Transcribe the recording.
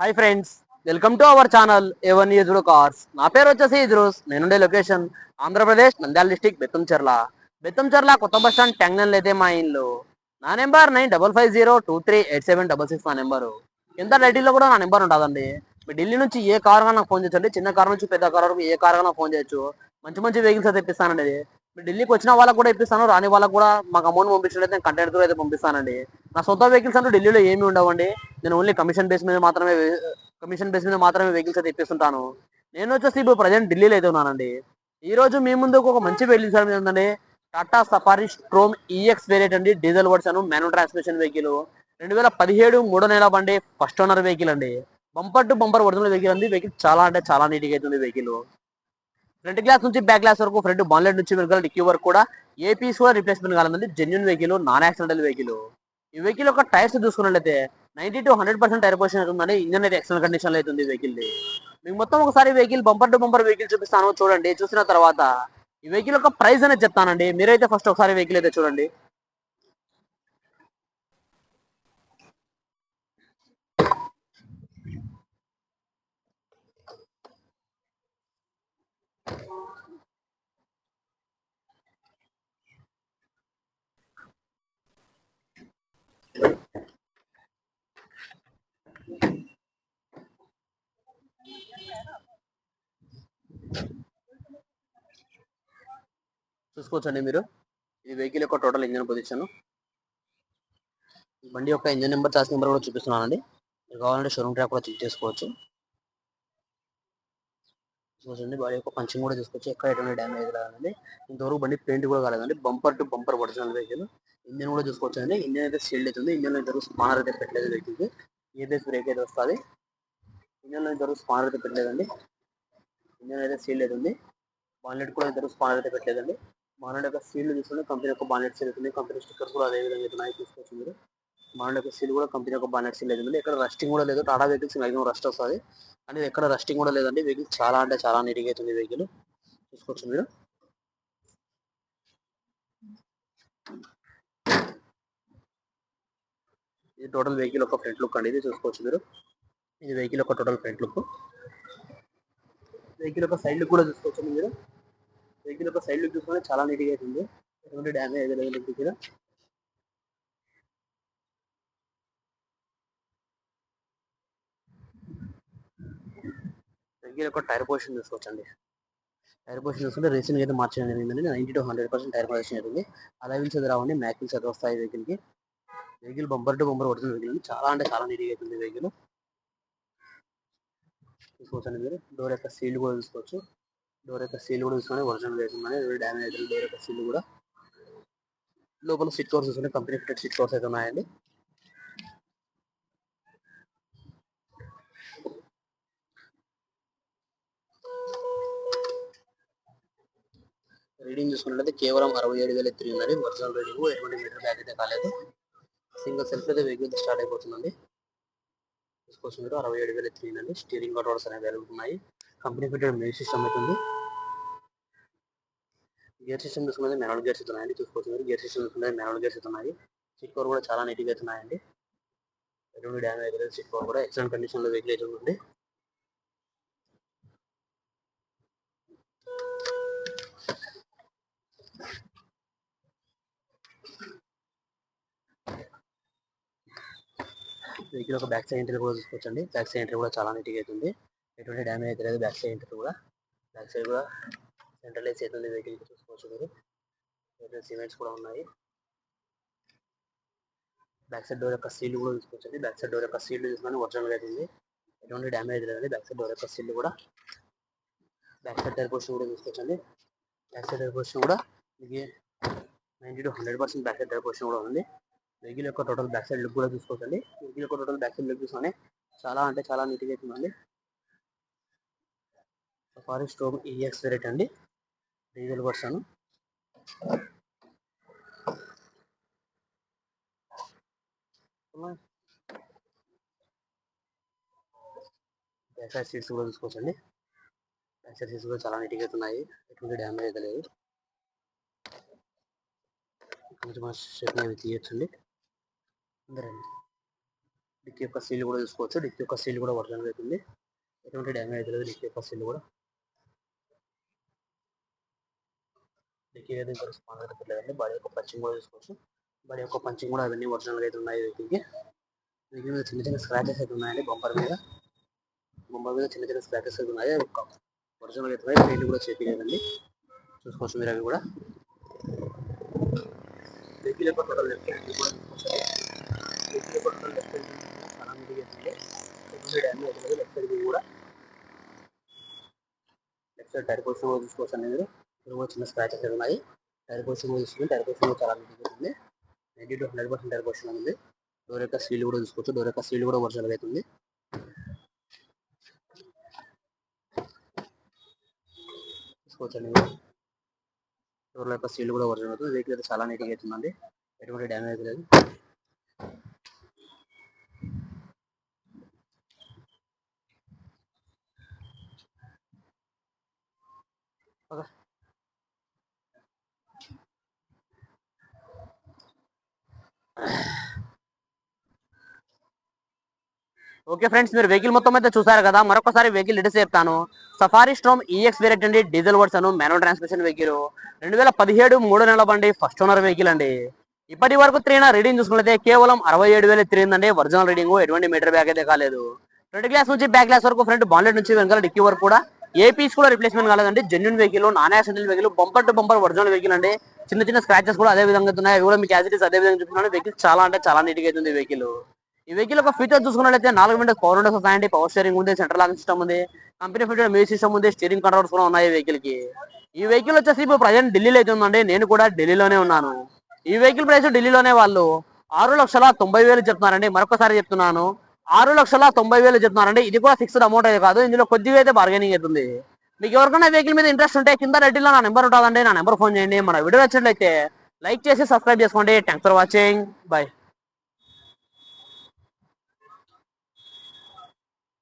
Hi friends welcome to our channel A one used cars నా పేరు వచ్చేసి ఇద్రూస్. నేనుండే లొకేషన్ ఆంధ్రప్రదేశ్ నంద్యాల డిస్టిక్ బెత్తంచెర్ల బెత్తంచెర్ల కొత్త బస్ స్టాండ్ ట్యాంగ్నల్ అయితే మా ఇల్లు. నా number nine double five zero two three eight seven double six నా నెంబరు ఎంత డైటీల్లో కూడా నా నెంబర్ ఉంటుందండి మీ ఢిల్లీ నుంచి ఏ కార్ నాకు ఫోన్ చేయొచ్చండి చిన్న కార్ నుంచి పెద్ద కార్ వరకు ఏ కార్ నాకు ఫోన్ చేయొచ్చు. మంచి మంచి వెహికల్స్ అయితే ఇప్పిస్తానండి. మీ ఢిల్లీకి వచ్చిన వాళ్ళకి కూడా ఇప్పిస్తాను. రాని వాళ్ళకి కూడా మాకు అమౌంట్ పంపించినట్లయితే నేను కంటెంట్ అయితే పంపిస్తానండి. నా సొంత వెహికల్స్ అంటూ ఢిల్లీలో ఏమీ ఉండవండి. నేను ఓన్లీ కమిషన్ బేస్ మీద మాత్రమే కమిషన్ బేస్ మీద మాత్రమే వెహికల్స్ అయితే ఇప్పిస్తుంటాను నేను వచ్చేసి ఇప్పుడు ప్రజెంట్ ఢిల్లీలో అయితే ఉన్నానండి. ఈ రోజు మీ ముందుకు ఒక మంచి వెహికల్స్ అనేది Tata Safari Storme EX variant అండి. Diesel version manual transmission vehicle. రెండు వేల పదిహేడు మూడో నెల బండి ఫస్ట్ ఓనర్ వెహికల్ అండి. Bumper to bumper original vehicle అండి. వెహికల్ చాలా అంటే చాలా నీట్గా అవుతుంది వెహికల్. ఫ్రంట్ గ్లాస్ నుంచి బ్యాక్ గ్లాస్ వరకు ఫ్రంట్ బాన్లెట్ నుంచి వెనకాల డిక్కీ వరకు కూడా ఏ పీస్ కూడా రిప్లేస్మెంట్ కాలేదండి. Genuine vehicle non accidental vehicle. ఈ వెహికల్ యొక్క టైర్స్ చూసుకున్నట్లయితే ninety to hundred percent tyre position ఉందని ఇంజన్ అయితే ఎక్సలెంట్ కండిషన్లో అవుతుంది వెహికల్ మీకు మొత్తం ఒకసారి vehicle bumper to bumper vehicle చూపిస్తాను. చూడండి చూసిన తర్వాత ఈ వెహికల్ యొక్క ప్రైస్ అనేది చెప్తానండి. మీరైతే ఫస్ట్ ఒకసారి వెహికల్ అయితే చూడండి. చూసుకోవచ్చండి మీరు. ఈ వెహికల్ యొక్క టోటల్ ఇంజన్ పొజిషన్ బండి యొక్క ఇంజన్ నెంబర్ చార్జ్ నెంబర్ కూడా చూపిస్తున్నానండి. మీరు కావాలంటే షోరూమ్ ట్రాక్ కూడా చెక్ చేసుకోవచ్చు. చూసండి బాడీ యొక్క పంచింగ్ కూడా తీసుకోవచ్చు ఎక్కడ ఎటువంటి డ్యామేజ్ కాదండి ఇంతవరకు బండి పెయింట్ కూడా కాలేదండి. Bumper to bumper original vehicle engine కూడా చూసుకోవచ్చు అండి ఇంజన్ అయితే సీల్డ్ అవుతుంది ఇంజన్లో ఇద్దరు స్పానర్ అయితే పెట్టలేదు వెహికల్కి ఏబిఎస్ బ్రేక్ అయితే వస్తుంది. ఇంజన్లో ఇద్దరు స్పానర్ అయితే పెట్టలేదండి. ఇంజన్ అయితే సీల్డ్ అవుతుంది బాన్లెట్ కూడా ఇద్దరు స్పానర్ అయితే పెట్టలేదండి. బాన్లెట్ యొక్క సీల్ తీసుకుంటే కంపెనీ యొక్క బానెట్ సీల్ అవుతుంది కంపెనీ స్టిక్కర్ కూడా అదే విధంగా అయితే ఉన్నాయి తీసుకోవచ్చు మీరు. బాన్లెట్ యొక్క సీల్ కూడా కంపెనీ యొక్క బానెట్ సీల్ అవుతుంది ఇక్కడ రస్టింగ్ కూడా లేదు. టాటా వెహికల్స్ మ్యాక్సిమం రస్ట్ వస్తుంది. అనేది ఎక్కడ రస్టింగ్ కూడా లేదండి. వెహికల్ చాలా అంటే చాలా నీట్గా అవుతుంది వెహికల్ చూసుకోవచ్చు మీరు. ఇది టోటల్ వెహికల్ ఒక ఫ్రంట్ లుక్ అండి. ఇది చూసుకోవచ్చు మీరు. ఇది వెహికల్ ఒక టోటల్ ఫ్రంట్ లుక్ వెహికల్ ఒక సైడ్ లుక్ కూడా చూసుకోవచ్చు మీరు. వెహికల్ యొక్క సైడ్ లుక్ చూసుకుంటే చాలా నీట్గా అవుతుంది ఎటువంటి డ్యామేజ్ లేదు వెహికల్ వెహికల్ యొక్క టైర్ పొజిషన్ చూసుకోవచ్చండి. టైర్ పొజిషన్ చూసుకుంటే రేసింగ్ అయితే మార్చడం జరిగిందండి. Ninety to hundred percent tyre position జరిగింది అలా వీల్స్ అది రావండి మ్యాక్ వీల్స్ అది వస్తాయి వెహికల్కి వెహికల్ బంపర్ టు బంపర్ పడుతుంది వెహికల్ చాలా అంటే చాలా నీట్గా అవుతుంది వెహికల్ చూసుకోవచ్చండి మీరు. డోర్ యొక్క సీల్ కూడా చూసుకోవచ్చు. డోర్ యొక్క సీల్ కూడా చూసుకొని ఒరిజినల్ వేసిందని డ్యామేజ్ అయితే డోర్ యొక్క సీల్ కూడా. లోపల సిట్ కవర్స్ చూసుకుంటే కంపెనీ ఫిటెడ్ సిట్ కవర్స్ అయితే ఉన్నాయండి. రీడింగ్ చూసుకున్నట్లయితే కేవలం అరవై ఏడు వేల ఎత్తిరి ఉందండి. ఒరిజినల్ రీడింగ్ ఎటువంటి మీటర్ బ్యాక్ అయితే కాలేదు. సింగిల్ సెల్ఫ్ అయితే వెహికల్ స్టార్ట్ అయిపోతుందండి. చూసుకోవచ్చు మీరు అరవై ఏడు వేల త్రీ అండి స్టీరింగ్ కంట్రోల్స్ అనేవి అవైలబుల్ ఉన్నాయి. కంపెనీ ఫిటెడ్ మెయిన్ సిస్టమ్ అవుతుంది గేర్ సిస్టమ్ చూసుకున్నది మెనల్ గేర్స్ అవుతున్నాయండి చూసుకోవచ్చు. గేర్ సిస్టమ్ చూసుకున్నది మెనల్ గేర్స్ అవుతున్నాయి ఉన్నాయి సీట్ కవర్ కూడా చాలా నీట్గా అయితే ఎటువంటి డ్యామేజ్ లేదు సిట్ కవర్ కూడా ఎక్సలెంట్ కండిషన్లో వెహికల్ అయితే ఉంది. వెహికల్ ఒక బ్యాక్ సైడ్ ఎంట్రీ కూడా చూసుకోవచ్చండి. బ్యాక్ సైడ్ ఎంట్రీ కూడా చాలా నీట్గా అవుతుంది ఎటువంటి డ్యామేజ్ అయితే లేదు. బ్యాక్ సైడ్ కూడా. బ్యాక్ సైడ్ కూడా సెంట్రలైజ్ అయితే వెహికల్ చూసుకోవచ్చు మీరు. సిమెంట్స్ కూడా ఉన్నాయి. బ్యాక్ సైడ్ డోర్ యొక్క సీల్ కూడా చూసుకోవచ్చండి. బ్యాక్ సైడ్ డోర్ యొక్క సీల్ చూసుకొని ఒరిజినల్ అవుతుంది ఎటువంటి డ్యామేజ్ లేదండి. బ్యాక్ సైడ్ డోర్ యొక్క సీల్ కూడా. బ్యాక్ సైడ్ టైర్ పోర్షన్ కూడా చూసుకోవచ్చండి. బ్యాక్ సైడ్ టైర్ పోర్షన్ కూడా మీకు ninety to hundred percent back side tyre portion కూడా ఉంది. వెహికల్ యొక్క టోటల్ బ్యాక్ సైడ్ లుక్ కూడా చూసుకోవచ్చండి. వెహికల్ యొక్క టోటల్ బ్యాక్ సైడ్ లుక్ చూసుకొని చాలా అంటే చాలా నీట్గా అవుతుందండి ఫారెస్ట్ హోమ్ ఈఎక్స్ రేట్ అండి. Diesel version. Back side seats కూడా చూసుకోవచ్చండి. బ్యాక్ సైడ్ సీట్స్ కూడా చాలా నీట్గా అవుతున్నాయి. ఎటువంటి డ్యామేజ్ అయితే లేదు. కొంచెం షేప్ అవి తీయచ్చండి. అందరండి డిక్కీ యొక్క సీల్ కూడా చూసుకోవచ్చు. డిక్కీ యొక్క సీల్ కూడా ఒరిజినల్ అవుతుంది. ఎటువంటి డ్యామేజ్ అయితే లేదు. డిక్కీ యొక్క సీల్ కూడా. డిక్కీ ఏది ఇంకా స్పాన్ బాడీ యొక్క పంచింగ్ కూడా చూసుకోవచ్చు. బాడీ యొక్క పంచింగ్ కూడా అవన్నీ ఒరిజినల్ అయితే ఉన్నాయి వీటికి మీద చిన్న చిన్న స్క్రాచెస్ అయితే ఉన్నాయండి బొంబర్ మీద. బొంబర్ మీద చిన్న చిన్న స్క్రాచెస్ అయితే ఉన్నాయి. అవి ఒరిజినల్ అయితే ఉన్నాయి. పెయింట్ కూడా చేపించలేదండి చూసుకోవచ్చు మీరు అవి కూడా. వెహికల్ యొక్క టోటల్ లెఫ్ట్ హ్యాండ్ కూడా చూసుకోవచ్చు. వెహికల్ యొక్క టోటల్ లెఫ్ట్ హ్యాండ్ చాలా లెఫ్ట్ సైడ్ కూడా. లెఫ్ట్ సైడ్ టైర్ కోసం కూడా చూసుకోవచ్చు అండి మీరు చిన్న స్క్రాచెస్ అయితే ఉన్నాయి టైర్ పోర్షన్ కూడా చూసుకుంటే టైర్ పోర్షన్ చాలా ఉంది. Ninety to hundred percent tyre portion ఉంది. డోర్ యొక్క సీల్ కూడా చూసుకోవచ్చు. డోర్ యొక్క సీల్ కూడా ఒరిజినల్ అవుతుంది చూసుకోవచ్చు డోర్ యొక్క సీల్ కూడా ఒరిజినల్ అవుతుంది వెహికల్ అయితే చాలా నీట్గా అవుతుందండి ఎటువంటి డ్యామేజ్ లేదు. ఓకే ఓకే ఫ్రెండ్స్ మీరు వెహికల్ మొత్తం అయితే చూసారు కదా. మరొకసారి వెహికల్ డీటెయిల్స్ చెప్తాను సఫారీ స్ట్రోమ్ ఈఎక్స్ వేరియట్ అండి diesel version manual transmission vehicle రెండు వేల పదిహేడు మూడు నెలల బండి ఫస్ట్ ఓనర్ వెహికల్ అండి. ఇప్పటి వరకు తిరిగిన రీడింగ్ చూసుకున్నట్లయితే కేవలం అరవై ఏడు వేలు తిరిగిందండి. ఒరిజినల్ రీడింగ్ ఎటువంటి మీటర్ బ్యాగ్ అయితే కాలేదు. ఫ్రంట్ గ్లాస్ నుంచి బ్యాక్ గ్లాస్ వరకు ఫ్రంట్ బాన్లెట్ నుంచి వెనకాల డిక్కీ వరకు కూడా ఏ పీస్ కూడా రిప్లేస్మెంట్ కాలేదండి. Genuine vehicle non accidental vehicle bumper to bumper original vehicle అండి. చిన్న చిన్న స్క్రాచెస్ కూడా అదే విధంగా ఉన్నాయి. అవి కూడా మీకు యాజ్ అదే విధంగా చూస్తున్నాను వెహికల్ చాలా అంటే చాలా నీట్గా అవుతుంది వెహికల్ ఈ వెహికల్ ఒక ఫీచర్ చూసుకున్నట్లయితే నాలుగు విండోస్ పవర్ విండోస్ వస్తాయండి పవర్ స్టీరింగ్ ఉంది సెంట్రల్ లాకింగ్ సిస్టమ్ ఉంది కంపెనీ ఫిటెడ్ మ్యూజిక్ సిస్టమ్ ఉంది స్టీరింగ్ కంట్రోల్స్ కూడా ఉన్నాయి ఈ వెహికల్కి. ఈ వెహికల్ వచ్చేసి ఇప్పుడు ప్రజెంట్ ఢిల్లీలో అయితే ఉందండి నేను కూడా ఢిల్లీలోనే ఉన్నాను. ఈ వెహికల్ ప్రైస్ ఢిల్లీలోనే వాళ్ళు ఆరు లక్షల తొంభై వేలు చెప్తున్నారండి మరొకసారి చెప్తున్నాను. ఆరు లక్షల తొంభై వేలు చెప్తున్నారండి ఇది కూడా ఫిక్స్డ్ అమౌంట్ అయితే కాదు ఇందులో కొద్దిగా అయితే బార్గెనింగ్ అవుతుంది మీకు ఎవరికైనా వెహికల్ మీద ఇంట్రెస్ట్ ఉంటే కింద రెడ్డిలో నా నెంబర్ ఉంటుందండి నా నెంబర్ ఫోన్ చేయండి. మన వీడియో నచ్చినట్లయితే లైక్ చేసి సబ్స్క్రైబ్ చేసుకోండి. Thanks for watching bye